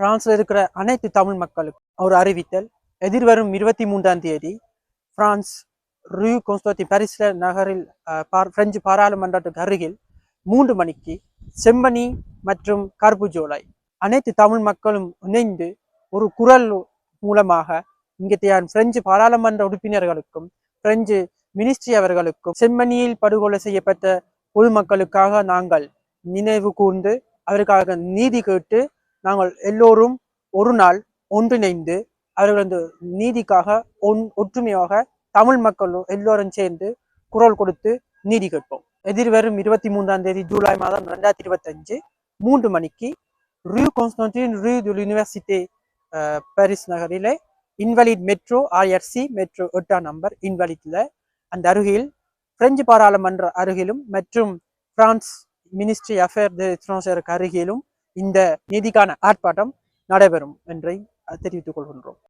பிரான்ஸில் இருக்கிற அனைத்து தமிழ் மக்களுக்கும் அவர் அறிவித்தல் எதிர்வரும் இருபத்தி மூன்றாம் தேதி பிரான்ஸ் ரூ கொன்ஸ்டாத்தி பாரிஸ்ல நகரில் பிரெஞ்சு பாராளுமன்றத்துக்கு அருகில் மூன்று மணிக்கு செம்பனி மற்றும் கர்புஜோலை அனைத்து தமிழ் மக்களும் இணைந்து ஒரு குரல் மூலமாக இங்கே பிரெஞ்சு பாராளுமன்ற உறுப்பினர்களுக்கும் பிரெஞ்சு மினிஸ்ட்ரி அவர்களுக்கும் செம்மணியில் படுகொலை செய்யப்பட்ட பொதுமக்களுக்காக நாங்கள் நினைவு கூர்ந்து அவருக்காக நீதி கேட்டு நாங்கள் எல்லோரும் ஒரு நாள் ஒன்றிணைந்து அவர்களது நீதிக்காக ஒன் ஒற்றுமையாக தமிழ் மக்கள் எல்லோரும் சேர்ந்து குரல் கொடுத்து நீதி கேட்போம். எதிர்வரும் இருபத்தி மூன்றாம் தேதி ஜூலை மாதம் ரெண்டாயிரத்தி இருபத்தஞ்சு மூன்று மணிக்கு ரூ கான்ஸ்டன்டின் ரூ துல் யூனிவர்சிட்டி பாரிஸ் நகரிலே இன்வலிட் மெட்ரோ ஆர்ஆர்சி மெட்ரோ எட்டாம் நம்பர் இன்வலிட்ல அந்த அருகில் பிரெஞ்சு பாராளுமன்ற அருகிலும் மற்றும் பிரான்ஸ் மினிஸ்ட்ரி அஃபேர் தி அருகிலும் இந்த நீதிக்கான ஆர்ப்பாட்டம் நடைபெறும் என்றை தெரிவித்துக் கொள்கின்றோம்.